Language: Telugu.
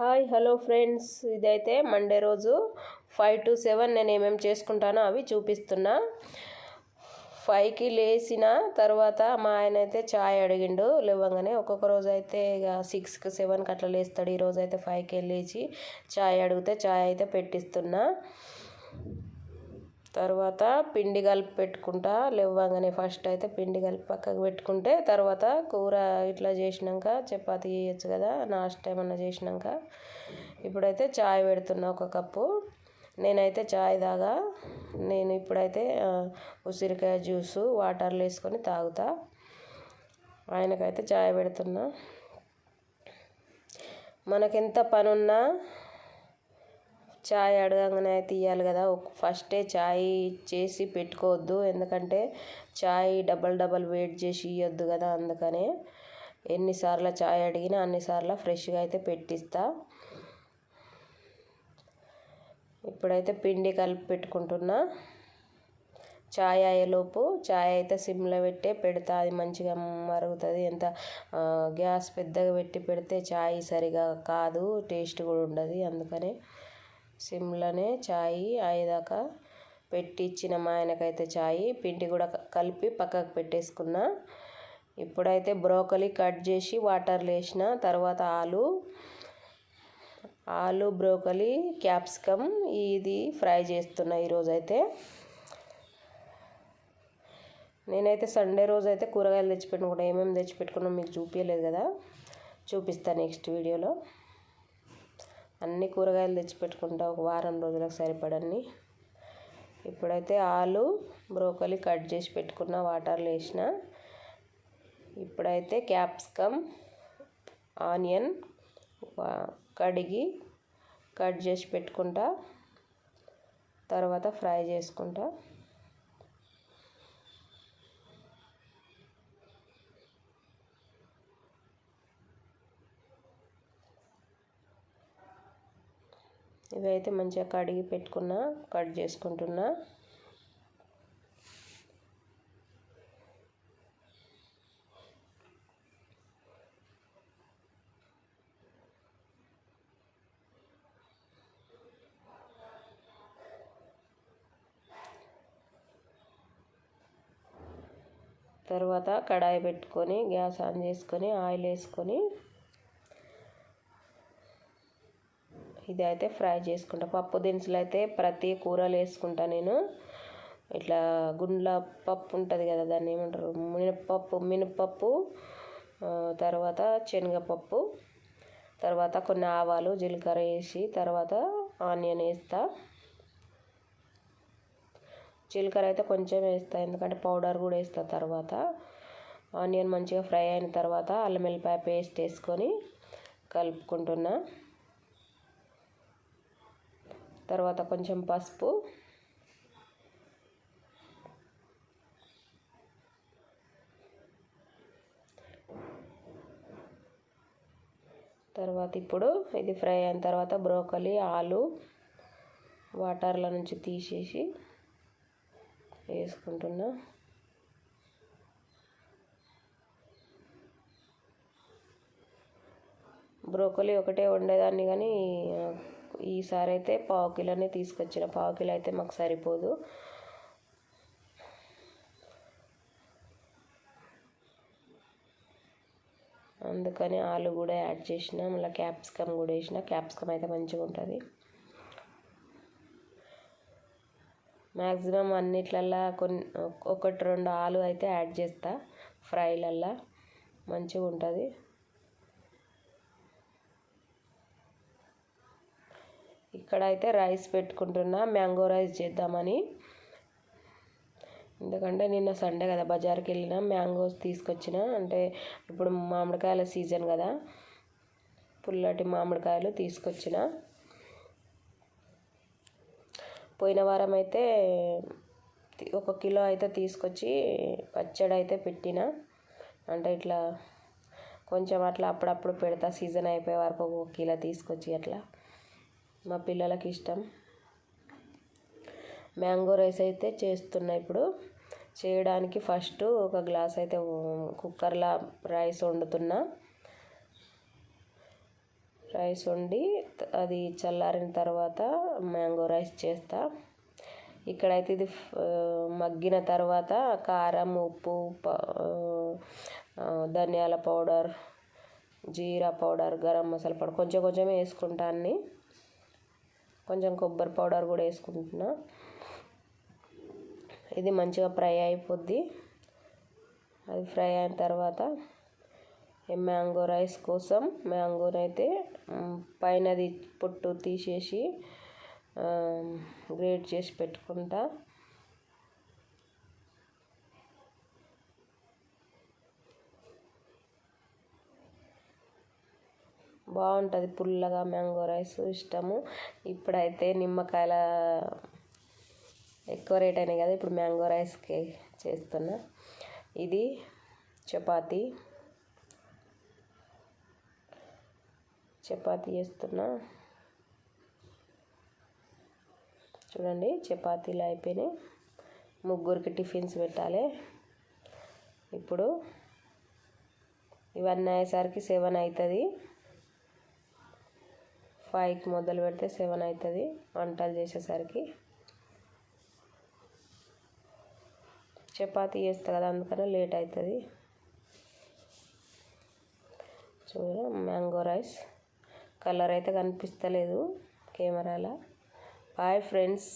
Hi hello friends. ఇదైతే మండే రోజు ఫైవ్ టు సెవెన్ నేను ఏమేమి చేసుకుంటానో అవి చూపిస్తున్నా. ఫైవ్కి లేచిన తర్వాత మా ఆయన అయితే ఛాయ్ అడిగిండు. లేవగానే ఒక్కొక్క రోజు అయితే ఇక సిక్స్కి సెవెన్కి అట్లా లేస్తాడు. ఈ అయితే ఫైవ్కి లేచి ఛాయ్ అడిగితే ఛాయ్ అయితే పెట్టిస్తున్నా. తర్వాత పిండి కలిపి పెట్టుకుంటా లేవగానే ఫస్ట్ అయితే పిండి కలిపి పక్కకు పెట్టుకుంటే తర్వాత కూర ఇట్లా చేసినాక చపాతీ చేయొచ్చు కదా నాస్ట్ ఏమన్నా చేసినాక. ఇప్పుడైతే చాయ్ పెడుతున్నా ఒక కప్పు. నేనైతే చాయ్ తాగా నేను ఇప్పుడైతే ఉసిరికాయ జ్యూసు వాటర్లో వేసుకొని తాగుతా. ఆయనకైతే చాయ్ పెడుతున్నా. మనకెంత పనున్నా చాయ్ అడగంగానే తీయాలి కదా. ఫస్టే చాయ్ చేసి పెట్టుకోవద్దు. ఎందుకంటే చాయ్ డబల్ డబల్ వెయిట్ చేసి ఇవ్వద్దు కదా అందుకనే. ఎన్నిసార్లు చాయ్ అడిగినా అన్నిసార్లు ఫ్రెష్గా అయితే పెట్టిస్తా. ఇప్పుడైతే పిండి కలిపి పెట్టుకుంటున్నా. చాయ్ అయ్యేలోపు చాయ్ అయితే సిమ్లో పెట్టే పెడతా. అది మంచిగా మరుగుతుంది. ఎంత గ్యాస్ పెద్దగా పెట్టి పెడితే చాయ్ సరిగా కాదు టేస్ట్ కూడా ఉండదు. అందుకనే సిమ్లోనే చాయ్ అయ్యేదాకా పెట్టి ఇచ్చిన మా ఆయనకైతే చాయ్. పిండి కూడా కలిపి పక్కకు పెట్టేసుకున్నా. ఇప్పుడైతే బ్రోకలీ కట్ చేసి వాటర్ వేసిన తర్వాత ఆలు ఆలు బ్రోకలీ క్యాప్సికమ్ ఇది ఫ్రై చేస్తున్నా ఈరోజు అయితే నేనైతే సండే రోజు అయితే కూరగాయలు కూడా ఏమేమి తెచ్చిపెట్టుకున్నా మీకు చూపించలేదు కదా. చూపిస్తాను నెక్స్ట్ వీడియోలో. అన్ని కూరగాయలు తెచ్చిపెట్టుకుంటా ఒక వారం రోజులకు సరిపడన్ని ఇప్పుడైతే ఆలు బ్రోకలీ కట్ చేసి పెట్టుకున్న వాటర్లో వేసిన. ఇప్పుడైతే క్యాప్సికమ్ ఆనియన్ కడిగి కట్ చేసి పెట్టుకుంటా. తర్వాత ఫ్రై చేసుకుంటా. ఇవైతే మంచిగా కడిగి పెట్టుకున్నా కట్ చేసుకుంటున్నా. తర్వాత కడాయి పెట్టుకొని గ్యాస్ ఆన్ చేసుకొని ఆయిల్ వేసుకొని ఇది అయితే ఫ్రై చేసుకుంటా. పప్పు దినుసులు అయితే ప్రతి కూరలు వేసుకుంటా నేను. ఇట్లా గుండ్ల పప్పు ఉంటుంది కదా దాన్ని ఏమంటారు? మినపప్పు మినపప్పు తర్వాత శనగపప్పు తర్వాత కొన్ని ఆవాలు జీలకర్ర వేసి తర్వాత ఆనియన్ వేస్తా. జీలకర్ర అయితే కొంచెం వేస్తా ఎందుకంటే పౌడర్ కూడా వేస్తా తర్వాత. ఆనియన్ మంచిగా ఫ్రై అయిన తర్వాత అల్లం వెల్లిపాయ పేస్ట్ వేసుకొని కలుపుకుంటున్నా. తర్వాత కొంచెం పసుపు. తర్వాత ఇప్పుడు ఇది ఫ్రై అయిన తర్వాత బ్రోకలీ ఆలు వాటర్ల నుంచి తీసేసి వేసుకుంటున్నా. బ్రోకలి ఒకటే వండేదాన్ని కానీ ఈసారి అయితే పావు కిలోనే తీసుకొచ్చిన. పావు కిలో అయితే మాకు సరిపోదు. అందుకని ఆలు కూడా యాడ్ చేసిన మళ్ళీ క్యాప్సికమ్ కూడా వేసిన. క్యాప్సికమ్ అయితే మంచిగా ఉంటుంది. మ్యాక్సిమం అన్నిట్లల్లో కొన్ని ఒకటి రెండు ఆలు అయితే యాడ్ చేస్తా. ఫ్రైలల్లో మంచిగా ఉంటుంది. ఇక్కడ అయితే రైస్ పెట్టుకుంటున్నా మ్యాంగో రైస్ చేద్దామని. ఎందుకంటే నిన్న సండే కదా బజార్కి వెళ్ళిన మ్యాంగోస్ తీసుకొచ్చిన. అంటే ఇప్పుడు మామిడికాయల సీజన్ కదా. పుల్లటి మామిడికాయలు తీసుకొచ్చిన. పోయిన వారం అయితే ఒక కిలో అయితే తీసుకొచ్చి పచ్చడి అయితే పెట్టిన. అంటే ఇట్లా కొంచెం అట్లా అప్పుడప్పుడు పెడతా సీజన్ అయిపోయే వరకు ఒక కిలో తీసుకొచ్చి అట్లా. మా పిల్లలకి ఇష్టం. మ్యాంగో రైస్ అయితే చేస్తున్నా ఇప్పుడు. చేయడానికి ఫస్ట్ ఒక గ్లాస్ అయితే కుక్కర్లో రైస్ వండుతున్నా. రైస్ వండి అది చల్లారిన తర్వాత మ్యాంగో రైస్ చేస్తా. ఇక్కడైతే ఇది మగ్గిన తర్వాత కారం ఉప్పు ధనియాల పౌడర్ జీరా పౌడర్ గరం మసాలా పౌడర్ కొంచెం కొంచెం వేసుకుంటా కొంచెం కొబ్బరి పౌడర్ కూడా వేసుకుంటున్నా. ఇది మంచిగా ఫ్రై అయిపోద్ది. అది ఫ్రై అయిన తర్వాత మ్యాంగో రైస్ కోసం మ్యాంగోనైతే పైనది పొట్టు తీసేసి గ్రేట్ చేసి పెట్టుకుంటా. బాగుంటుంది. పుల్లగా మ్యాంగో రైస్ ఇష్టము. ఇప్పుడైతే నిమ్మకాయల ఎక్కువ రేట్ అయినాయి కదా ఇప్పుడు మ్యాంగో రైస్కి చేస్తున్నా. ఇది చపాతీ. చపాతీ చేస్తున్నా. చూడండి చపాతీలు అయిపోయినాయి. ముగ్గురికి టిఫిన్స్ పెట్టాలి. ఇప్పుడు ఇవన్నీ అయ్యేసరికి సెవెన్ అవుతుంది ఫైవ్కి మొదలు పెడితే సెవెన్ అవుతుంది. వంటలు చేసేసరికి. చపాతీ చేస్తా కదా అందుకనే లేట్ అవుతుంది. చూడ మ్యాంగో రైస్. కలర్ అయితే కనిపిస్తలేదు కెమెరాలో. Bye friends.